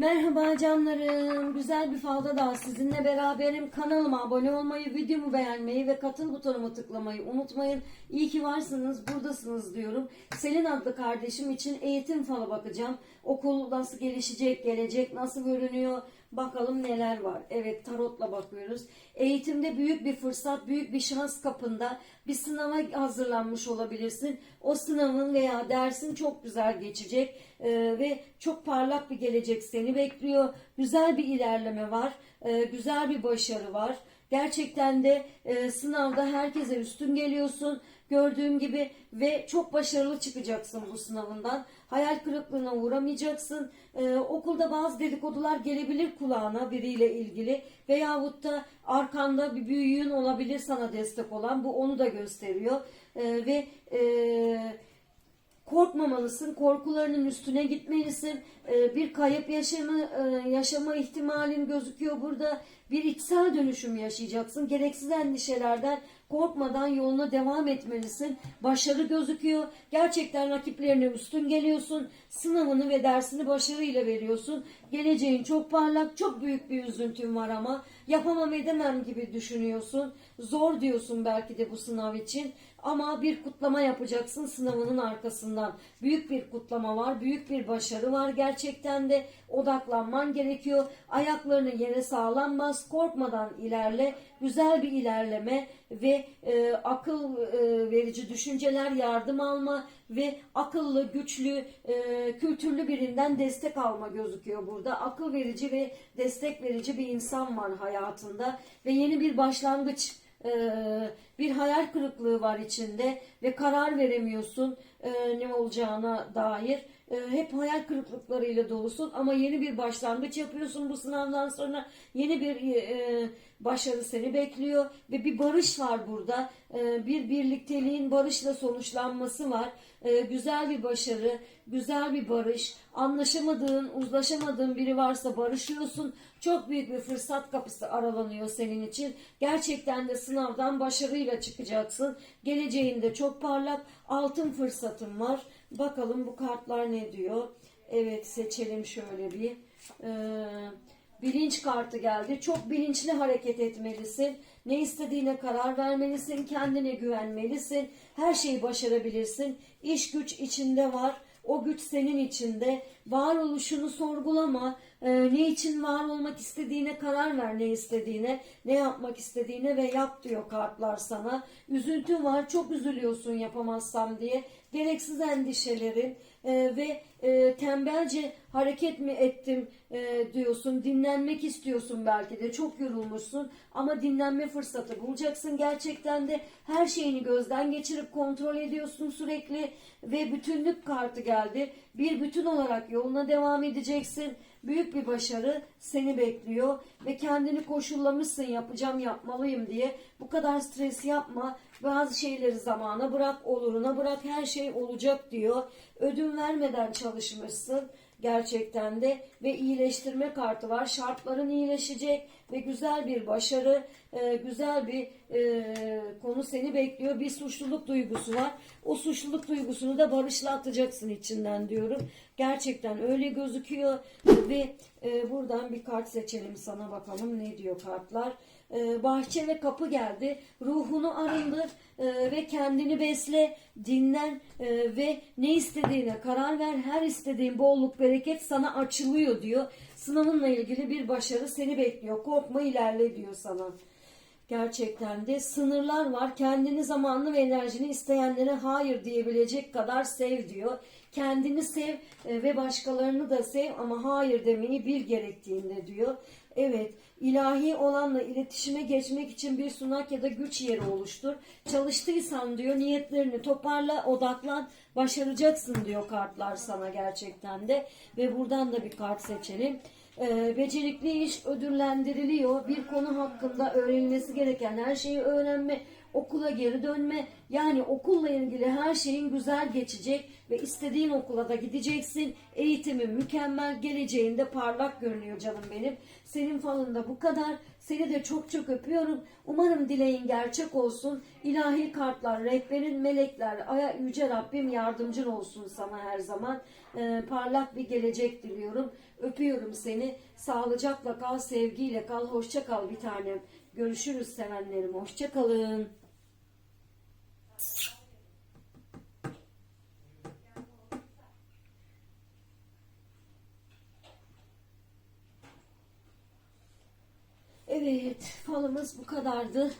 Merhaba canlarım. Güzel bir falda daha sizinle beraberim. Kanalıma abone olmayı, videomu beğenmeyi ve katıl butonumu tıklamayı unutmayın. İyi ki varsınız, buradasınız diyorum. Selin adlı kardeşim için eğitim falı bakacağım. Okul nasıl gelişecek, gelecek nasıl görünüyor? Bakalım neler var. Evet tarotla bakıyoruz. Eğitimde büyük bir fırsat, büyük bir şans kapında. Bir sınava hazırlanmış olabilirsin. O sınavın veya dersin çok güzel geçecek Ee, ve çok parlak bir gelecek seni bekliyor. Güzel bir ilerleme var. Ee, güzel bir başarı var. Gerçekten de e, sınavda herkese üstün geliyorsun gördüğüm gibi ve çok başarılı çıkacaksın bu sınavından. Hayal kırıklığına uğramayacaksın. Ee, okulda bazı dedikodular gelebilir kulağına biriyle ilgili veyahut da arkanda bir büyüğün olabilir sana destek olan. Bu onu da gösteriyor. Ee, ve e, korkmamalısın, korkularının üstüne gitmelisin. Ee, bir kayıp yaşama, e, yaşama ihtimalin gözüküyor burada. Bir içsel dönüşüm yaşayacaksın. Gereksiz endişelerden korkmadan yoluna devam etmelisin. Başarı gözüküyor. Gerçekten rakiplerine üstün geliyorsun. Sınavını ve dersini başarıyla veriyorsun. Geleceğin çok parlak, çok büyük bir üzüntün var ama yapamam edemem gibi düşünüyorsun. Zor diyorsun belki de bu sınav için. Ama bir kutlama yapacaksın sınavının arkasından. Büyük bir kutlama var, büyük bir başarı var. Gerçekten de odaklanman gerekiyor. Ayaklarını yere sağlam bas, korkmadan ilerle. Güzel bir ilerleme ve e, akıl e, verici düşünceler, yardım alma ve akıllı, güçlü, e, kültürlü birinden destek alma gözüküyor burada. Akıl verici ve destek verici bir insan var hayatında ve yeni bir başlangıç ee, bir hayal kırıklığı var içinde ve karar veremiyorsun e, ne olacağına dair. E, hep hayal kırıklıklarıyla dolusun ama yeni bir başlangıç yapıyorsun bu sınavdan sonra yeni bir e, başarı seni bekliyor ve bir barış var burada. E, bir birlikteliğin barışla sonuçlanması var. E, güzel bir başarı, güzel bir barış. Anlaşamadığın, uzlaşamadığın biri varsa barışıyorsun. Çok büyük bir fırsat kapısı aralanıyor senin için. Gerçekten de sınavdan başarıyla çıkacaksın. Geleceğinde çok parlak altın fırsatın var. Bakalım bu kartlar ne diyor? Evet seçelim şöyle bir. Ee, bilinç kartı geldi. Çok bilinçli hareket etmelisin. Ne istediğine karar vermelisin. Kendine güvenmelisin. Her şeyi başarabilirsin. İş güç içinde var. O güç senin içinde. Varoluşunu sorgulama. Ee, ne için var olmak istediğine karar ver ne istediğine. Ne yapmak istediğine ve yap diyor kartlar sana. Üzüntü var. Çok üzülüyorsun yapamazsam diye. Gereksiz endişelerin e, ve e, tembelce hareket mi ettim e, diyorsun. Dinlenmek istiyorsun belki de. Çok yorulmuşsun ama dinlenme fırsatı bulacaksın. Gerçekten de her şeyini gözden geçirip kontrol ediyorsun sürekli ve bütünlük kartı geldi. Bir bütün olarak yoluna devam edeceksin. Büyük bir başarı seni bekliyor ve kendini koşullamışsın yapacağım yapmalıyım diye. Bu kadar stres yapma. Bazı şeyleri zamana bırak, oluruna bırak. Her şey olacak diyor. Ödün vermeden çalışmışsın gerçekten de ve iyileştirme kartı var. Şartların iyileşecek ve güzel bir başarı, e, güzel bir e, konu seni bekliyor. Bir suçluluk duygusu var. O suçluluk duygusunu da barışla atacaksın içinden diyorum. Gerçekten öyle gözüküyor ve e, buradan bir kart seçelim sana bakalım ne diyor kartlar. E, bahçe ve kapı geldi. Ruhunu arındır e, ve kendini besle, dinlen e, ve ne istediğine karar ver. Her istediğin bolluk bereket sana açılıyor diyor. Sınavınla ilgili bir başarı seni bekliyor. Korkma ilerle diyor sana. Gerçekten de sınırlar var. Kendini zamanlı ve enerjini isteyenlere hayır diyebilecek kadar sev diyor. Kendini sev e, ve başkalarını da sev ama hayır demeyi bil gerektiğinde diyor. Evet, ilahi olanla iletişime geçmek için bir sunak ya da güç yeri oluştur. Çalıştıysan diyor niyetlerini toparla, odaklan, başaracaksın diyor kartlar sana gerçekten de. Ve buradan da bir kart seçelim. Ee, becerikli iş ödüllendiriliyor. Bir konu hakkında öğrenilmesi gereken her şeyi öğrenme, okula geri dönme. Yani okulla ilgili her şeyin güzel geçecek ve istediğin okula da gideceksin. Eğitimin mükemmel, geleceğinde parlak görünüyor canım benim. Senin falında bu kadar. Seni de çok çok öpüyorum. Umarım dileğin gerçek olsun. İlahi kartlar, rehberin, melekler, aya yüce Rabbim yardımcın olsun sana her zaman. Ee, parlak bir gelecek diliyorum. Öpüyorum seni. Sağlıcakla kal, sevgiyle kal. Hoşça kal bir tanem. Görüşürüz sevenlerim. Hoşça kalın. Evet, falımız bu kadardı.